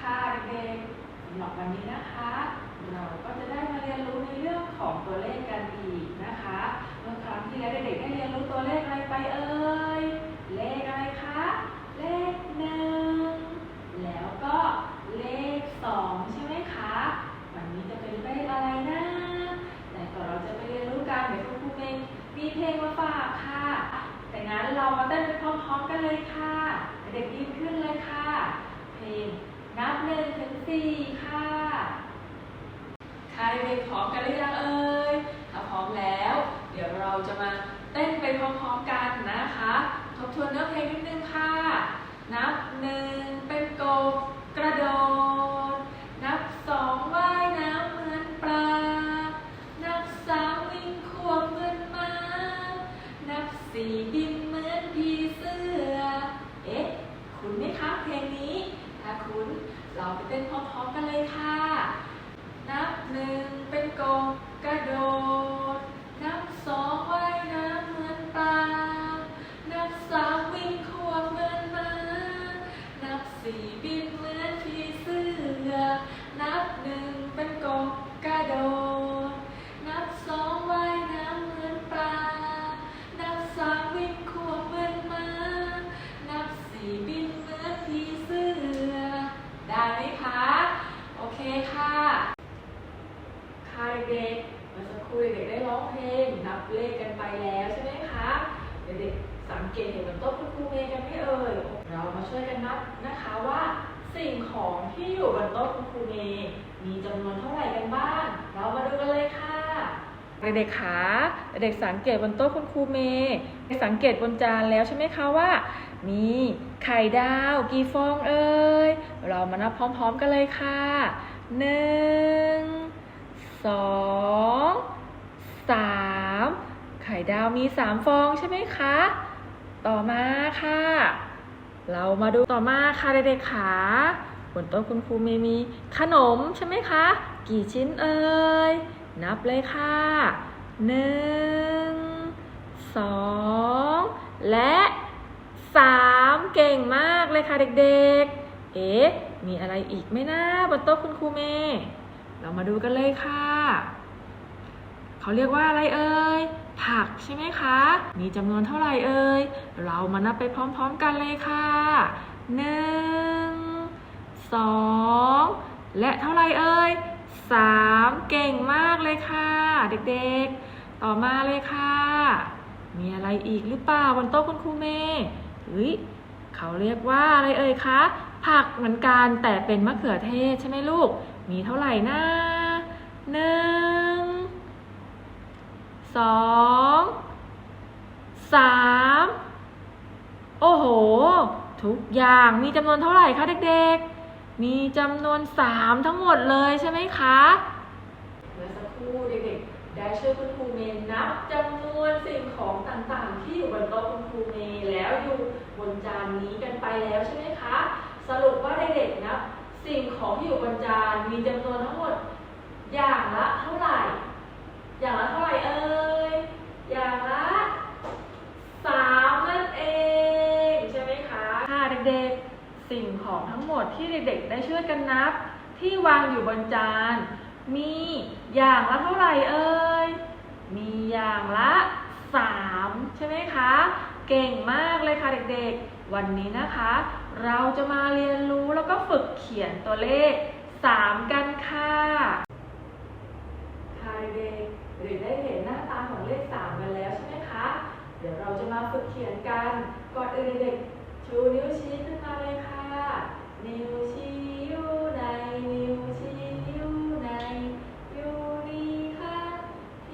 ค่ะเด็กๆสำหรับวันนี้นะคะ เราก็จะได้มาเรียนรู้ในเรื่องของตัวเลขกันอีกนะคะ เมื่อครั้งที่แล้วเด็กๆได้เรียนรู้ตัวเลขอะไรไปเอ่ย เลขอะไรคะ เลขหนึ่งแล้วก็เลขสองใช่ไหมคะ วันนี้จะเป็นเลขอะไรนะแต่ก่อนเราจะไปเรียนรู้กันเดี๋ยวคุณครูเมงมีเพลงมาฝากค่ะ แต่งั้นเรามาเต้นไปพร้อมๆกันเลยค่ะ เด็กๆยืนขึ้นเลยค่ะ เพลง นับหนึ่งถึงสี่ค่ะ ใครเป็นพร้อมกันหรือยังเอ่ยถ้าพร้อมแล้ว เดี๋ยวเราจะมาเต้นไปพร้อมๆกันนะคะ ทบทวนเนื้อเพลงนิดนึงค่ะ นับหนึ่งเป็นโกกระโดด สี่บินเหมือนผีเสื้อ นับหนึ่งเป็นกบกระโดด นับสองว่ายน้ำเหมือนปลา นับสามวิ่งควบเหมือนม้า นับสี่บินเหมือนผีเสื้อ ได้ไหมคะ โอเคค่ะค่ะเด็กเมื่อสักครู่เด็กได้ร้องเพลงนับเลขกันไปแล้วใช่ไหมคะ เด็ก สังเกตเห็นบนโต๊ะคุณครูเมย์กันไหม่เอ่ย เรามาช่วยกันนับนะคะว่าสิ่งของที่อยู่บนโต๊ะคุณครูเมย์มีจำนวนเท่าไหร่กันบ้าง เรามาดูกันเลยค่ะเด็กๆคะเด็กสังเกตบนโต๊ะคุณครูเมย์สังเกตบนจานแล้วใช่ไหมคะว่า มีไข่ดาวกี่ฟองเอ่ย เรามานับพร้อมๆกันเลยค่ะหนึ่งสองสามไข่ดาวมีสามฟองใช่ไหมคะ ต่อมาค่ะ เรามาดูต่อมาค่ะเด็กๆขาบนโต๊ะคุณครูเมมีขนมใช่ไหมคะ กี่ชิ้นเอ่ย นับเลยค่ะหนึ่งสองและสามเก่งมากเลยค่ะเด็กๆ เอ๊ะ มีอะไรอีกไหมนะบนโต๊ะคุณครูเม เรามาดูกันเลยค่ะ เขาเรียกว่าอะไรเอ่ย ผักใช่ไหมคะ มีจำนวนเท่าไหร่เอ่ย เรามานับไปพร้อมๆกันเลยค่ะหนึ่งสองและเท่าไหร่เอ่ยสามเก่งมากเลยค่ะ เด็กๆ ต่อมาเลยค่ะ มีอะไรอีกหรือเปล่าบนโต๊ะคุณครูเมย์เฮ้ยเขาเรียกว่าอะไรเอ่ยคะ ผักเหมือนกันแต่เป็นมะเขือเทศใช่ไหมลูก มีเท่าไหร่นะหนึ่ง สองสามโอ้โห ทุกอย่างมีจำนวนเท่าไหร่คะเด็กๆ มีจำนวนสามทั้งหมดเลยใช่ไหมคะเมื่อสักครู่เด็กๆ ได้ช่วยคุณครูเมย์นับจำนวนสิ่งของต่างๆ ที่อยู่บนโต๊ะคุณครูเมย์แล้วอยู่บนจานนี้กันไปแล้วใช่ไหมคะ สรุปว่าเด็กๆนับสิ่งของที่อยู่บนจานมีจำนวนทั้งหมดอย่างละเท่าไหร่ อย่างละเท่าไหร่เอ่ย อย่างละสามนั่นเองใช่ไหมคะ ค่ะเด็กๆ สิ่ง ของทั้งหมดที่เด็กๆได้ช่วยกันนับ ที่วางอยู่บนจาน มีอย่างละเท่าไหร่เอ่ย มีอย่างละสามใช่ไหมคะ เก่งมากเลยค่ะเด็กๆ วันนี้นะคะ เราจะมาเรียนรู้แล้วก็ฝึกเขียนตัวเลขสามกันค่ะค่ะเด็กเด็กได้เห็นหน้าตาของเลขสามกันแล้วใช่ไหมคะ เดี๋ยวเราจะมาฝึกเขียนกัน ก่อนอื่นเด็กๆชูนิ้วชี้ขึ้นมาเลยค่ะ นิวชี้อยู่ไหนนิวชี้อยู่ไหนอยู่นี่ค่ะ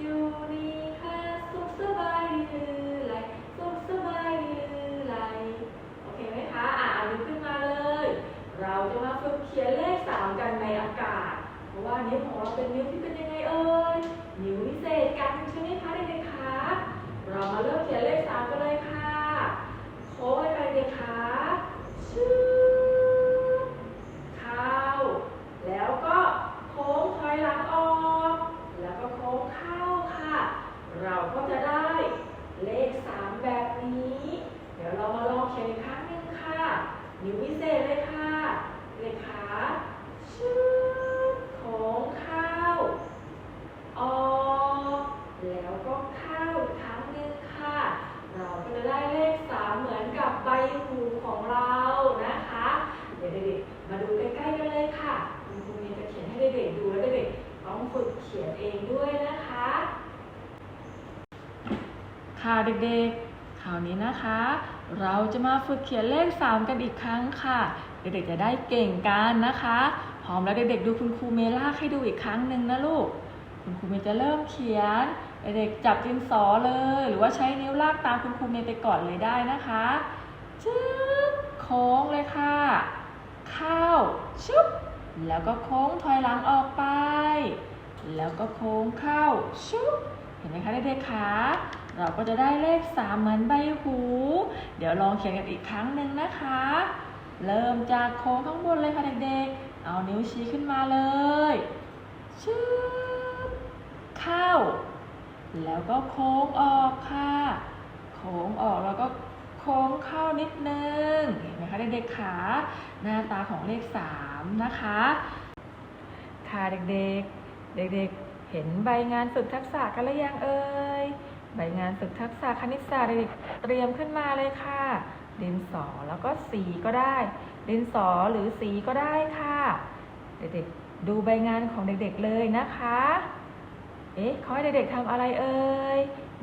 อยู่นี่ค่ะสุขสบายดีหรือไรสุขสบายดีหรือไรโอเคไหมคะอะเอานิ้วขึ้นมาเลย เราจะมาฝึกเขียนเลขสามกันในอากาศ เพราะว่านิ้วของเราเป็นนิ้วที่เป็นยังไงเอ่ยนิ้ววิเศษกันใช่ไหมคะเด็กๆคะเรามาเริ่มเขียนเลขสามกันเลยค่ะโค้งไปเด็กๆคะชื่อเข้า แล้วก็โค้งถอยหลังออก แล้วก็โค้งเข้าค่ะ เราก็จะได้เลขสามแบบนี้ เดี๋ยวเรามาลองเขียนอีกครั้งหนึ่งค่ะ นิ้ววิเศษเลยค่ะ เลยขาชืบโค้งเข้า ออกแล้วก็เข้าอีกครั้งหนึ่งค่ะ เราก็จะได้เลขสามเหมือนกับใบหูของเรานะคะ เดี๋ยวเด็กๆ มาดูใกล้ๆกันเลยค่ะ คุณครูเมย์จะเขียนให้เด็กๆดูแล้วเด็กๆต้องฝึกเขียนเองด้วยนะคะ ค่ะเด็กๆ คราวนี้นะคะ เราจะมาฝึกเขียนเลข 3 กันอีกครั้งค่ะ เด็กๆจะได้เก่งกันนะคะ พร้อมแล้วเด็กๆดูคุณครูเมย์ลาให้ดูอีกครั้งหนึ่งนะลูก คุณครูเมจะเริ่มเขียน เด็กๆจับดินสอเลย หรือว่าใช้นิ้วลากตามคุณครูเมไปก่อนเลยได้นะคะจึ๊บโค้งเลยค่ะ เข้าชุบแล้วก็โค้งถอยหลังออกไป แล้วก็โค้งเข้าชุบเห็นไหมคะเด็กๆคะ เราก็จะได้เลข 3 เหมือนใบหู เดี๋ยวลองเขียนกันอีกครั้งหนึ่งนะคะ เริ่มจากโค้งข้างบนเลยค่ะเด็กๆ เอานิ้วชี้ขึ้นมาเลยชืบเข้า แล้วก็โค้งออกค่ะ โค้งออกแล้วก็โค้งเข้านิดนึง เห็นไหมคะเด็กๆขาหน้าตาของเลข 3 นะคะ ค่ะเด็กๆ เด็กๆ เห็นใบงานฝึกทักษะกันหรือยังเอ่ย ใบงานฝึกทักษะคณิตศาสตร์เด็กเตรียมขึ้นมาเลยค่ะ ดินสอแล้วก็สีก็ได้ ดินสอหรือสีก็ได้ค่ะ เด็กๆ ดูใบงานของเด็กๆเลยนะคะ เอ๊ะขาให้เด็กๆทำอะไรเอ่ย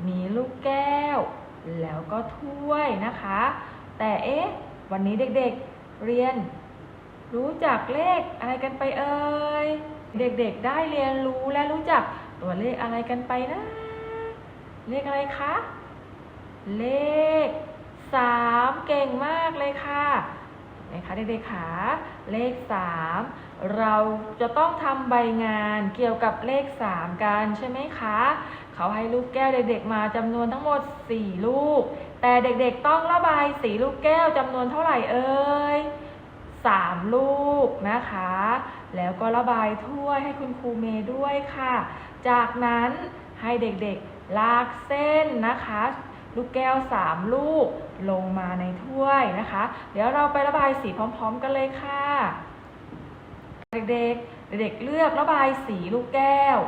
มีลูกแก้ว แล้วก็ถ้วยนะคะ แต่เอ๊ะ วันนี้เด็กๆเรียน รู้จักเลขอะไรกันไปเอ่ย เด็กๆได้เรียนรู้และรู้จักตัวเลขอะไรกันไปนะ เลขอะไรคะ เลขสามเก่งมากเลยค่ะเห็นไหมคะเด็กๆขาเลขสามเราจะต้องทำใบงานเกี่ยวกับเลขสามกันใช่ไหมคะ เขาให้ลูกแก้วเด็กๆมาจำนวนทั้งหมด 4 ลูก แต่เด็กๆต้องระบายสีลูกแก้วจำนวนเท่าไหร่เอ่ย3 ลูกนะคะ แล้วก็ระบายถ้วยให้คุณครูเมย์ด้วยค่ะ จากนั้นให้เด็กๆ ลากเส้นนะคะ ลูกแก้ว 3 ลูกลงมาในถ้วยนะคะ เดี๋ยวเราไประบายสีพร้อม ๆ กันเลยค่ะ เด็กๆ เด็กๆเลือกระบายสีลูกแก้ว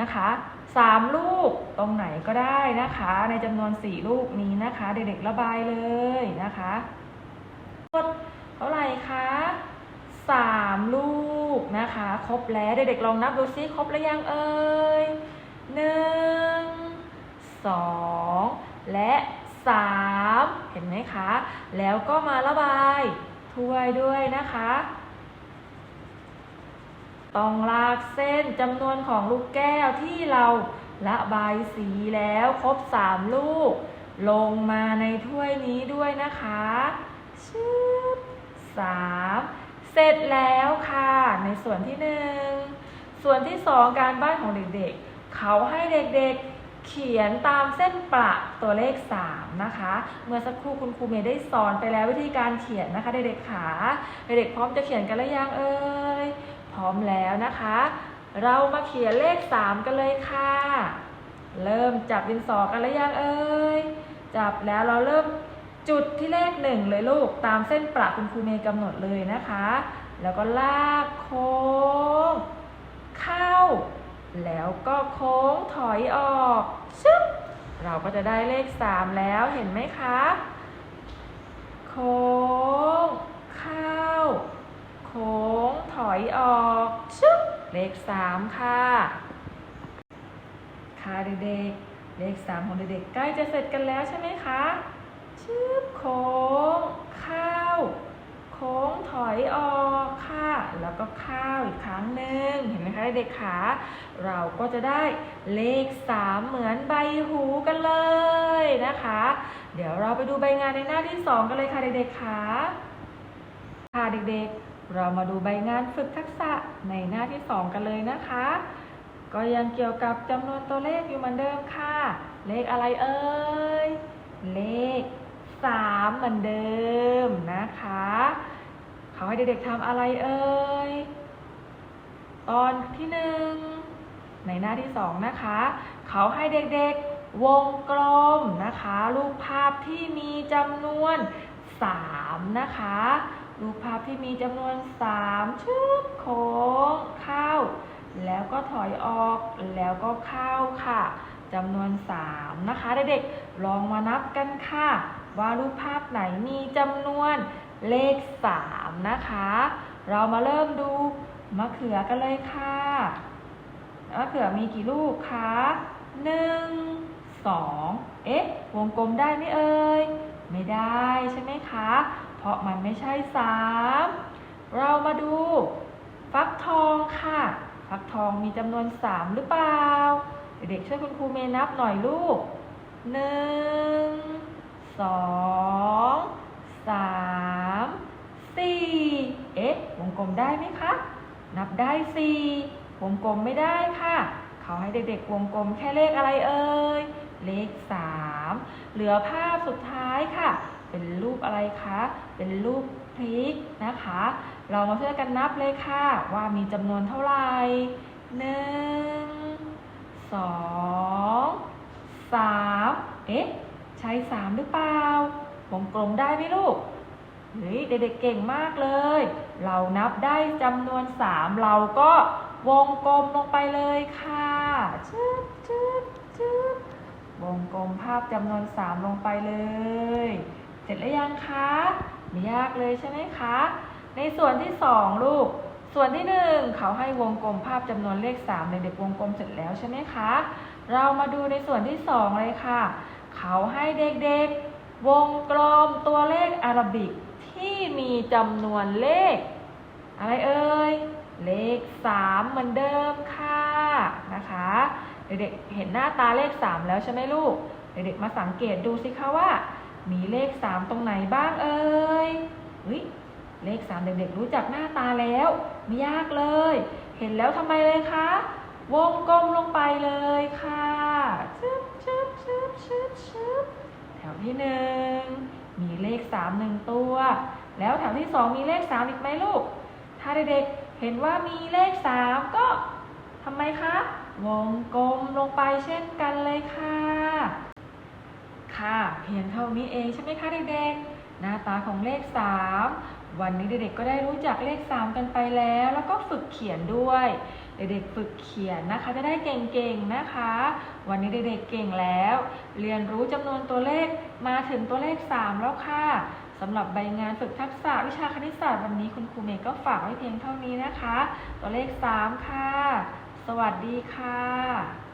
นะคะสามลูกตรงไหนก็ได้นะคะ ในจำนวนสี่ลูกนี้นะคะ เด็กๆระบายเลยนะคะหมดเท่าไหร่คะสามลูกนะคะ ครบแล้วเด็กๆลองนับดูซิครบแล้วยังเอ่ยหนึ่ง สองและสามเห็นไหมคะ แล้วก็มาระบายถ้วยด้วยนะคะ ต้องลากเส้นจำนวนของลูกแก้วที่เราระบายสีแล้วครบสามลูก ลงมาในถ้วยนี้ด้วยนะคะชึบสามเสร็จแล้วค่ะ ในส่วนที่หนึ่งส่วนที่สองการบ้านของเด็กๆ เขาให้เด็กๆ เขียนตามเส้นประตัวเลข 3 นะคะ เมื่อสักครู่คุณครูเมย์ได้สอนไปแล้ววิธีการเขียนนะคะเด็กๆขาเด็กๆพร้อมจะเขียนกันหรือยังเอ่ยพร้อมแล้วนะคะ เรามาเขียนเลข 3 กันเลยค่ะ เริ่มจับดินสอกันหรือยังเอ่ยจับแล้วเราเริ่มจุดที่เลขหนึ่งเลยลูกตามเส้นประคุณครูเมย์กำหนดเลยนะคะ แล้วก็ลากโค้งเข้า แล้วก็โค้งถอยออกชึบเราก็จะได้เลข 3 แล้วเห็นไหมคะ โค้ง เข้า โค้ง ถอยออกชึบเลข 3 ค่ะ ค่ะเด็กๆ เลข 3 ของเด็กๆ ใกล้จะเสร็จกันแล้วใช่ไหมคะชึบโค้ง เข้า โค้งถอยออกค่ะแล้วก็ข้าวอีกครั้งหนึ่งเห็นไหมคะเด็กขาเราก็จะได้เลข 3 เหมือนใบหูกันเลยนะคะ เดี๋ยวเราไปดูใบงานในหน้าที่ 2 กันเลยค่ะเด็กๆขาค่ะเด็กๆ เรามาดูใบงานฝึกทักษะในหน้าที่ 2 กันเลยนะคะ ก็ยังเกี่ยวกับจำนวนตัวเลขอยู่เหมือนเดิมค่ะ เลขอะไรเอ่ยเลข 3 เหมือนเดิมนะคะ เขาให้เด็กๆทำอะไรเอ่ย ตอนที่หนึ่งในหน้าที่สองนะคะ เขาให้เด็กๆวงกลมนะคะรูปภาพที่มีจำนวน3นะคะรูปภาพที่มีจำนวนสามชุดโค้งเข้า แล้วก็ถอยออกแล้วก็เข้าค่ะจำนวนสามนะคะเด็กๆลองมานับกันค่ะ ว่ารูปภาพไหนมีจำนวน เลขสามนะคะ เรามาเริ่มดูมะเขือกันเลยค่ะ มะเขือมีกี่ลูกคะหนึ่งสองเอ๊ะ วงกลมได้ไหมเอ่ย ไม่ได้ใช่ไหมคะ เพราะมันไม่ใช่สามเรามาดู ฟักทองค่ะ ฟักทองมีจำนวนสามหรือเปล่า เด็กๆช่วยคุณครูเมย์นับหน่อยลูกหนึ่งสอง สามสี่เอ๊ะวงกลมได้ไหมคะ นับได้สี่วงกลมไม่ได้ค่ะ เขาให้เด็กๆวงกลมแค่เลขอะไรเอ่ย เลขสามเหลือภาพสุดท้ายค่ะ เป็นรูปอะไรคะ เป็นรูปพริกนะคะ เรามาช่วยกันนับเลยค่ะ ว่ามีจำนวนเท่าไหร่หนึ่งสองสามเอ๊ะ ใช่สามหรือเปล่า วงกลมได้ไหมลูกเฮ้ยเด็กๆเก่งมากเลย เรานับได้จำนวนสามเราก็วงกลมลงไปเลยค่ะชึบชึบชึบวงกลมภาพจำนวนสามลงไปเลย เสร็จแล้วยังคะไม่ยากเลยใช่ไหมคะ ในส่วนที่สองลูก ส่วนที่หนึ่งเขาให้วงกลมภาพจำนวนเลขสามเด็กๆวงกลมเสร็จแล้วใช่ไหมคะ เรามาดูในส่วนที่สองเลยค่ะ เขาให้เด็กๆ วงกลมตัวเลขอาราบิกที่มีจำนวนเลข อะไรเอ่ย เลขสามเหมือนเดิมค่ะนะคะเด็กๆเห็นหน้าตาเลขสามแล้วใช่ไหมลูก เด็กๆมาสังเกตดูสิคะว่า มีเลขสามตรงไหนบ้างเอ่ยเฮ้ยเลขสามเด็กๆรู้จักหน้าตาแล้วไม่ยากเลย เห็นแล้วทำไมเลยคะวงกลมลงไปเลยค่ะชึบชึบชึบชึบชึบ วที่หนึ่งมีเลขสามหนึ่งตัว แล้วแถวที่สองมีเลขสามอีกไหมลูก ถ้าเด็กๆเห็นว่ามีเลขสามก็ทำไมคะ วงกลมลงไปเช่นกันเลยค่ะ ค่ะ เพียงเท่านี้เองใช่ไหมคะเด็กๆ หน้าตาของเลข 3 วันนี้เด็กๆก็ได้รู้จักเลข 3 กันไปแล้ว แล้วก็ฝึกเขียนด้วย เด็กๆฝึกเขียนนะคะ จะได้เก่งๆนะคะ วันนี้เด็กๆเก่งแล้ว เรียนรู้จำนวนตัวเลขมาถึงตัวเลข 3 แล้วค่ะสำหรับใบงานฝึกทักษะวิชาคณิตศาสตร์วันนี้คุณครูเมย์ก็ฝากไว้เพียงเท่านี้นะคะ ตัวเลข 3 ค่ะ สวัสดีค่ะ